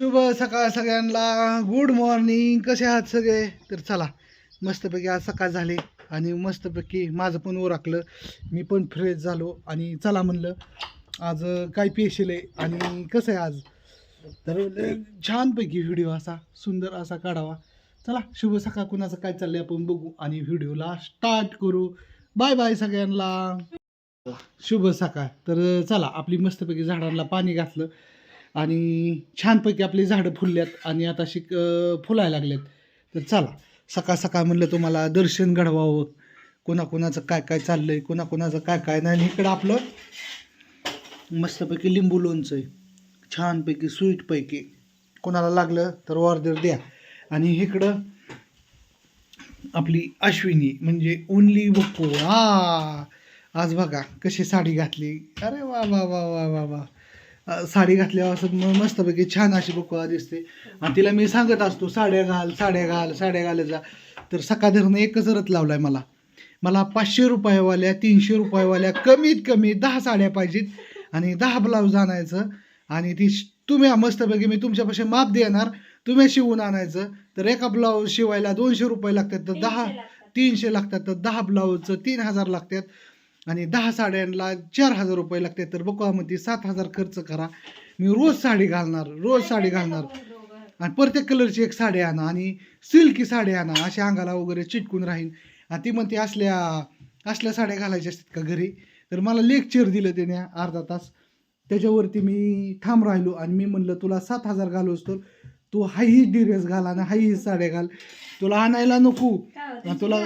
शुभ सकाळ सगळ्यांना. गुड मॉर्निंग कसे आहात सगळे? तर चला मस्तपैकी आज सकाळ झाली आणि मस्तपैकी माझं पण ओरखलं मी पण फ्रेश झालो आणि चला म्हणलं आज काय पेशल आहे आणि कसं आहे आज? तर छानपैकी व्हिडिओ असा सुंदर असा काढावा. चला शुभ सकाळ. कुणाचं काय चाललंय आपण बघू आणि व्हिडिओला स्टार्ट करू. बाय बाय सगळ्यांना. शुभ सकाळ. तर चला आपली मस्तपैकी झाडांना पाणी घातलं. आणि छानपैकी आपली झाडं फुलल्यात आणि आता शिक फुलायला लागलेत. तर चला सकाळ सकाळ म्हणलं तुम्हाला दर्शन घडवावं. कोणाकोणाचं काय काय चाललं आहे कोणाकोणाचं काय काय नाही. इकडं आपलं मस्तपैकी लिंबू लोणचं आहे छानपैकी स्वीटपैकी. कोणाला लागलं तर ऑर्डर द्या. आणि इकडं आपली अश्विनी म्हणजे ओनली बक्को हा आज बघा कशी साडी घातली. अरे वा वा वा वा वा वा. साडी घातल्यावर असं म- मस्तपैकी छान अशी बकुळा दिसते. आणि तिला मी सांगत असतो साड्या घाल साड्या घाल साड्या घाल जा. तर सकाळ धरणं एकच रथ लावलाय मला. मला पाचशे रुपयावाल्या तीनशे रुपयावाल्या कमीत कमी दहा साड्या पाहिजेत आणि दहा ब्लाऊज आणायचं आणि ती तुम्ही मस्तपैकी मी तुमच्यापाशी माप देणार तुम्ही शिवून आणायचं. तर एका ब्लाऊज शिवायला दोनशे रुपये लागतात तर दहा तीनशे लागतात तर दहा ब्लाऊजचं तीन हजार लागतात. आणि दहा साड्यांना चार हजार रुपये लागतात तर बकुळामध्ये सात हजार खर्च करा. मी रोज साडी घालणार रोज साडी घालणार. आणि प्रत्येक कलरची एक साडी आणा आणि सिल्की साडी आणा अशा अंगाला वगैरे चिटकून राहीन. आणि ती म्हणते असल्या असल्या साड्या घालायच्या असतात का घरी? तर मला लेक्चर दिलं त्याने अर्धा तास. त्याच्यावरती मी ठाम राहिलो आणि मी म्हणलं तुला सात हजार घालूस तर तू हाही ड्रेस घाल आणि हाही साड्या घाल. तुला आणायला नको. तुला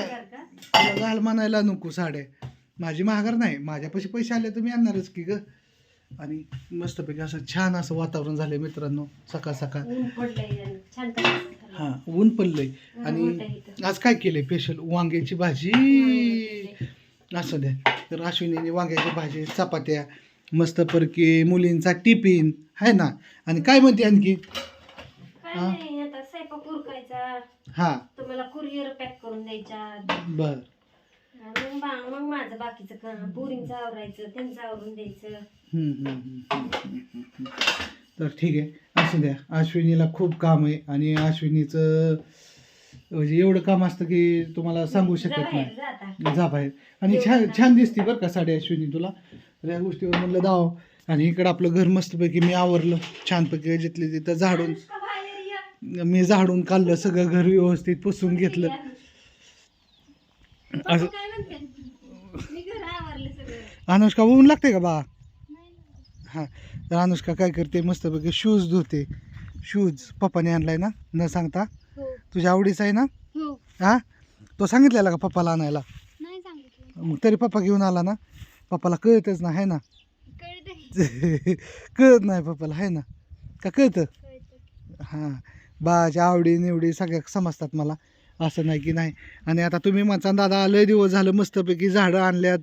घाल म्हणायला नको साड्या. माझी महागार नाही. माझ्यापाशी पैसे आले तर मी आणणारच की ग. आणि मस्तपैकी असं छान असं वातावरण झालंय मित्रांनो सकाळ सकाळ. ऊन पडलंय छान तसंच हा ऊन पडलंय. आणि. आज काय केलंय स्पेशल वांग्याची भाजी. असं द्या. तर अश्विनीने वांग्याची भाजी चपात्या मस्त परकी मुलींचा टिफिन आहे ना? आणि काय म्हणते आणखी? हा? तुम्हाला कुरिअर पॅक करून द्यायच्या बर. मग बा- मग माझं बाकीचं काम पोरींचं आवरायचं त्यांचं आवरून द्यायचं. हम्म, हम्म, हम्म, हम्म, हम्म, हम्म. तर ठीक आहे. असू द्या. अश्विनीला खूप काम आहे आणि अश्विनीचं म्हणजे एवढं काम असतं की तुम्हाला सांगू जा शकत बाहेर, नाही. जा आता. जा बाहेर. आणि छान छान दिसते बरं का साडी अश्विनी तुला. तर या गोष्टीवर म्हणलं दाव आणि इकडं आपलं घर मस्तपैकी मी आवरलं. छानपैकी जिथले तिथं झाडून. अनुष्का बाहेर या. मी झाडून काढलं सगळं घर व्यवस्थित पुसून घेतलं. असं अनुष्का ऊन लागते का बा. हां तर अनुष्का काय करते मस्तपैकी शूज धुते. शूज पप्पाने आणलाय ना न सांगता. हो. तुझ्या आवडीचा आहे ना? हो. हां? तो सांगितलेला का पप्पाला आणायला? मग तरी पप्पा घेऊन आला ना? पप्पाला कळतच ना आहे ना? कळत कळत नाही पप्पाला आहे ना? का कळतं? कळत. हां. बाच्या आवडी निवडी सगळ्या समजतात मला. असं नाही की नाही. आणि आता तुम्ही म्हणता दादा लय दिवस झालं मस्तपैकी झाडं आणल्यात.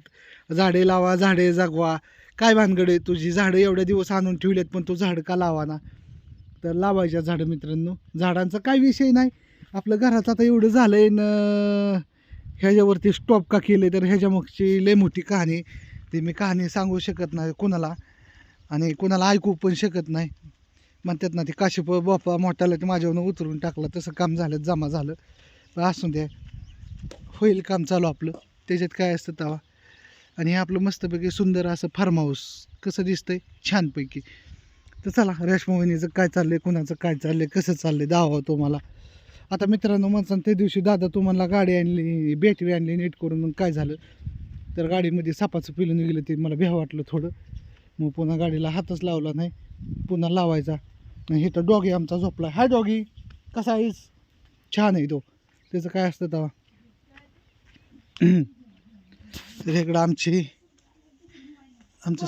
झाडे लावा झाडे जगवा. काय भानगड आहे तुझी? झाडं एवढ्या दिवस आणून ठेवलेत पण तू झाडं का लावा ना? तर लावायच्या झाडं मित्रांनो. झाडांचा काय विषय नाही. आपलं घराचं आता एवढं झालं आहे न ह्याच्यावरती स्टॉप का केले तर ह्याच्यामागची लय मोठी कहाणी ती मी कहाणी सांगू शकत नाही कोणाला. आणि कोणाला ऐकू पण शकत नाही. म्हणतात ना ते काशीप बापा मोठ्याला ते माझ्यावरून उतरून टाकलं तसं काम झालं जमा झालं. असू द्या होईल काम चालू आपलं. त्याच्यात काय असतं तवा आणि हे आपलं मस्तपैकी सुंदर असं फार्म हाऊस कसं दिसतंय? छानपैकी. तर चला रेशमावणीचं काय चाललं आहे कुणाचं काय चाललं आहे कसं चाललं आहे दावा तुम्हाला आता मित्रांनो म्हणसान त्या दिवशी दादा तुम्हाला गाडी आणली बॅटरी आणली नीट करून मग काय झालं? तर गाडीमध्ये सापाचं पिलून गेलं ते मला भ्या वाटलं थोडं. मग पुन्हा गाडीला हातच लावला नाही पुन्हा लावायचा. हे तर डॉगी आमचा झोपला हाय डॉगी कसा आहेस? छान आहे तो. त्याचं काय असतं तेव्हा? तर इकडं आमची आमचं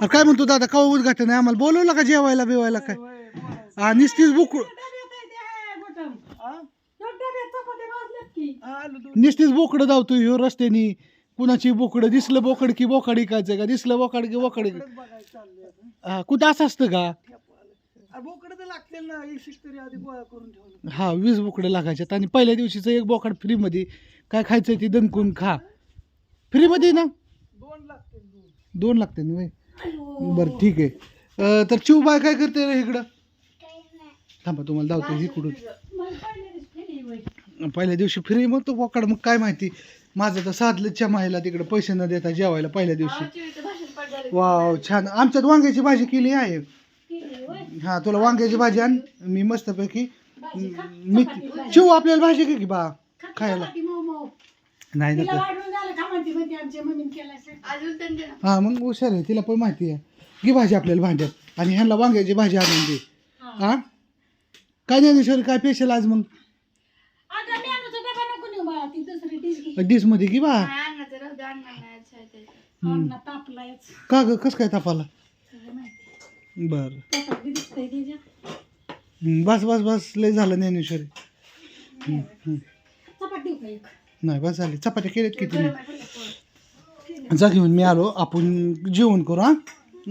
अरे काय म्हणतो दादा का उद्घाटन आहे आम्हाला? बोलवलं का जेवायला बिवायला काय? हा निस्तीच बोकड निस्तीच बोकडं धावतो ह्यो रस्त्यानी. कुणाची बोकडं? दिसलं बोकड की बोकड इकायचं का? दिसलं बोकाड की बोकड. हा कुठं असं असतं का? बोकडं तर लागतील ना एक तरी आधी गोळा करून ठेवलं. हा वीस बोकडं लागायच्यात आणि पहिल्या दिवशीचं एक बोकड फ्रीमध्ये. काय खायचं ते दणकून खा. फ्रीमध्ये ना? दोन लागतील दोन. दोन लागते ना अयो. बरं ठीक आहे. अं, तर चिवबाय काय करते रे इकडं? थांबा तुम्हाला धावतो इकडून पहिल्या दिवशी फ्री मग तो पोकाड मग काय माहिती? माझं तर साधलं मायला तिकडे पैसे न देता जेवायला पहिल्या दिवशी. वाव छान. आमच्यात वांग्याची भाजी केली आहे. हा तुला वांग्याची भाजी आण. मी मस्तपैकी मी चिव आपल्याला भाजी का की बा खायला. नाही ना. हा मग हुशार आहे तिला पण माहिती आहे. घे भाजी आपल्याला भांड्यात आणि ह्यांना वांग्याची भाजी आणून दे. हा. काय ज्ञानेश्वरी काय पेशल आज मग? डिशमध्ये घे बा. का ग कस काय तापाला? बर. बस बस बस. लय झालं ज्ञानेश्वरी. नाही बस झाली. चपात्या केल्यात की तुम्ही? जा घेऊन मी आलो. आपण जेवण करू हा?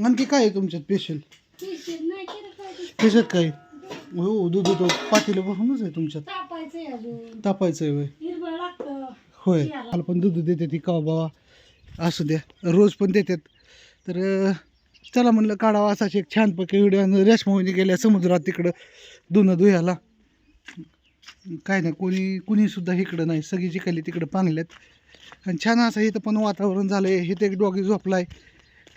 आणखी काय आहे तुमच्यात स्पेशल त्याच्यात काय हो दूध तो पातेलं बसूनच आहे तुमच्यात. तापायचं आहे होय. होय. मला पण दूध देते ती का बाबा असू द्या. रोज पण देतात. तर अं, चला म्हणलं काढावा हो, असाच एक छानपैकी व्हिडिओ रेशमावणी गेल्या समुद्रात तिकडं धुणं धुयाला. काय नाही कोणी कुणीसुद्धा इकडं नाही सगळी जिकाली तिकडं पांगल्यात. आणि छान असं इथं पण वातावरण झालं आहे इथं एक डॉगी झोपला आहे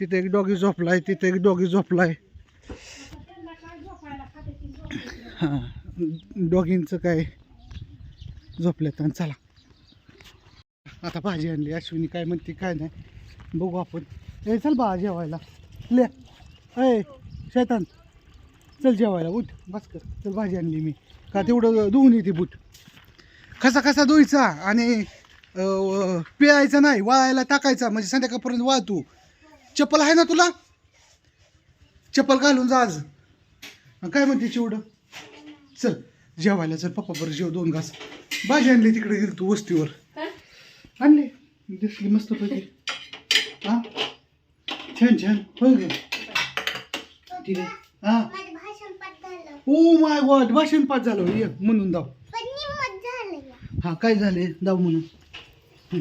तिथं एक डॉगी झोपला आहे तिथं एक डॉगी झोपला आहे हां डॉगींचं काय? झोपल्यात आणि चला. आता भाजी आणली अश्विनी काय म्हणते काय नाही. बघू आपण. चल बा जेवायला. ले. अय शैतान. चल जेवायला उठ. बस कर. चल भाजी आणली मी. का तेवढं धुवून येते बूट. कसा कसा धुवायचा आणि पिळायचा नाही वाळायला टाकायचा. म्हणजे संध्याकाळपर्यंत वाळ तू. चप्पल आहे ना तुला? चप्पल घालून जा आज. काय म्हणते चिवडं? चल जेवायला चल. पप्पा बरं जेव दोन घास. भाजी आणली तिकडे गेली तू वस्तीवर. आणली. दिसली मस्त पैकी हा? छान छान होय ग. ठीक आहे हा. ओ माय गॉड भाषण पाच झालं. ये म्हणून दाव. हा काय झाले? दाव म्हणून. हं.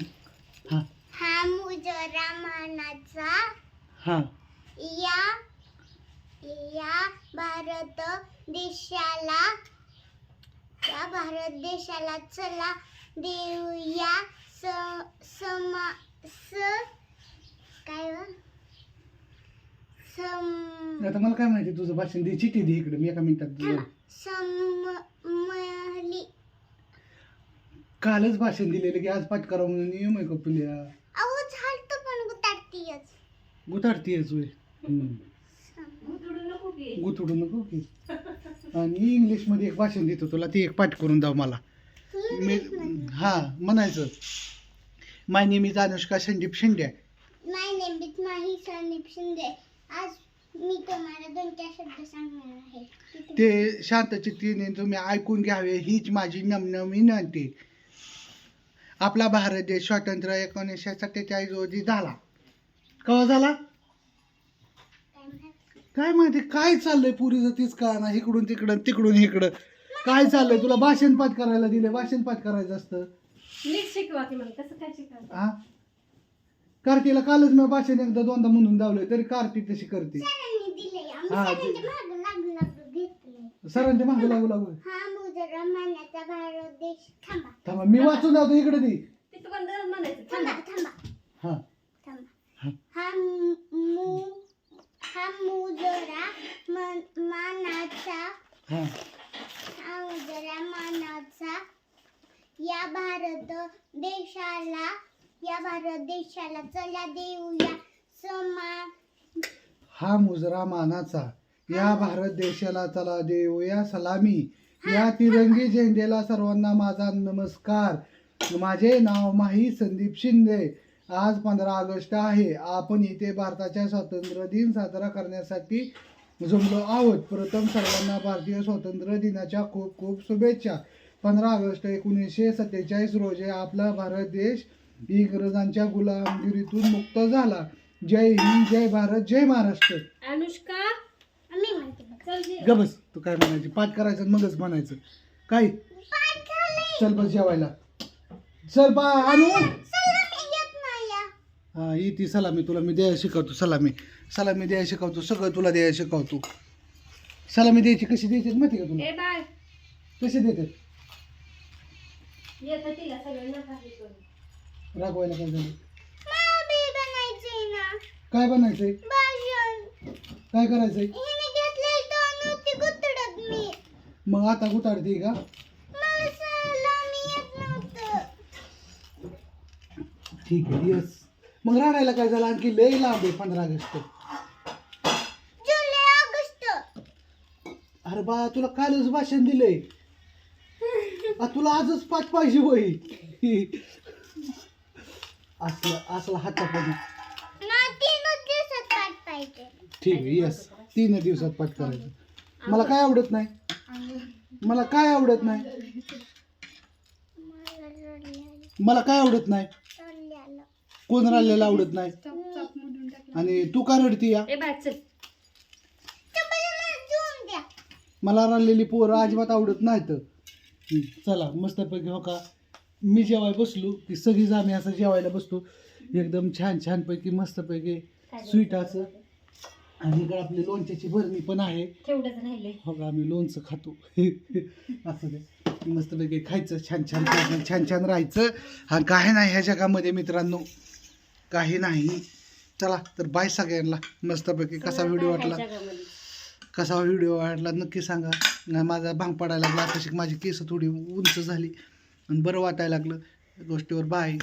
हा. हा मुजरा मानाचा हा या या भारत देशाला या भारत देशाला चला देऊया स समा स काय व? सम आता मला काय माहिती तुझं भाषण दे चिठी दे इकडे. मी एका मिनिटात तुझं समली कालच भाषण दिलेलं की आज पाठ करा म्हणून नियम आहे का तुल्या अहो झालत पण गुताडतीयच गुताडतीयच होय. उतरू नको की गुतडू नको की. आणि इंग्लिशमध्ये एक भाषण देतो तुला ते एक पाठ करून दाव मला. मी हा म्हणायचं. My name is Anushka Sandeep Shinde नाही नेमकीच नाही संदीप शिंदे आज मी तुम्हाला दोन चार शब्द सांगणार आहे. तिथे- ते शांत चित्तीने तुम्ही ऐकून घ्यावे हीच माझी नमनम विनंती. आपला भारत देश स्वातंत्र्य एकोणीसशे सत्तेचाळीस रोजी झाला. केव्हा झाला? काय? काय माहिती काय चाललंय पुरीचं तीच का ना इकडून तिकडं तिकडून इकडं. काय चाललंय? तुला भाषण पाठ करायला दिले भाषण पाठ करायचं असतं. नीट शिकवा की मला कसं काय शिकवा हा कार्तीला कालच मी भाषण एकदा दोनदा म्हणून दावलंय तरी कार्ती तशी करते. सरांनी दिले आम्ही. हा, सरांच्या मागं सरांच्या मागे लागू लागू हा मुजरा मानाचा भारत देश. थांबा. थांबा मी वाचून दावतो इकडे ती तिथं पण दरच म्हणायचं. थांबा थांबा. थांबा. हा. थांबा. मु हा मुजरा मन- मानाचा हा. हा मुजरा मानाचा या भारत देशाला या भारत देशाला चला देऊया समान. हा मुजरा मानाचा. या भारत देशाला चला देऊया सलामी. या तिरंगी झेंडेला सर्वांना माझा नमस्कार. माझे नाव माही संदीप शिंदे. आज पंधरा ऑगस्ट आहे. आपण इथे भारताच्या स्वातंत्र्य दिन साजरा करण्यासाठी जमलो आहोत. प्रथम सर्वांना भारतीय स्वातंत्र्य दिनाच्या खूप खूप शुभेच्छा. पंधरा ऑगस्ट एकोणीसशे सत्तेचाळीस रोजी आपला भारत देश इंग्रजांच्या गुलामगिरीतून मुक्त झाला. जय हिंद जय भारत जय महाराष्ट्र. अनुष्का? मी म्हणते बघ. चल जे ग बस तू काय म्हणायची? पाठ करायचं आणि मगच म्हणायचं. काय? चल बस जेवायला. चल बा आणू या. हा येते सलामी तुला मी द्यायला शिकवतो सलामी. सलामी द्यायला शिकवतो सगळं तुला द्यायला शिकवतो. सलामी द्यायची कशी द्यायची माहिती का तुला? कशी देतात रागवायला काय झालं? बनायचंय ना. काय बनायचंय? भाषण काय करायचंय? हिने घेतलेली दोन होती गुतडत मी. मग आता गुताडते का? मला सलामी येत नव्हतं. ठीक आहे यस. मग राणायला काय झालं? आणखी लय लांब आहे पंधरा ऑगस्ट. जुलै ऑगस्ट. अरे बा तुला कालच भाषण दिलंय. आ, तुला आजच पाच पाहिजे होई असलं असला हातापणी ठीक आहे यस तीन दिवसात पाठ करायचं. मला काय आवडत नाही? मला काय आवडत नाही? मला काय आवडत नाही? कोण राहिलेलं आवडत नाही? आणि तू का रडती या? मला देऊन द्या. मला राहिलेली पोरं अजिबात आवडत नाहीत. चला मस्तपैकी हो का? मी जेवाय बसलो की सगळीच आम्ही असं जेवायला बसतो. एकदम छान छानपैकी मस्तपैकी स्वीट असं. आणि इकडे आपली लोणच्याची भरणी पण आहे. तेवढंच राहिले हो का आम्ही लोणचं खातो. असं ते. मस्तपैकी खायचं छान छान छान छान छान राहायचं. हा काही नाही ह्या जगामध्ये मित्रांनो. काही नाही. चला तर बाय सगळ्यांना. मस्तपैकी कसा व्हिडिओ वाटला? कसा व्हिडिओ वाटला? नक्की सांगा. माझा भांग पडायला लागला. माझी केस थोडी उंच झाली. आणि बरं वाटायला लागलं. गोष्टीवर बाय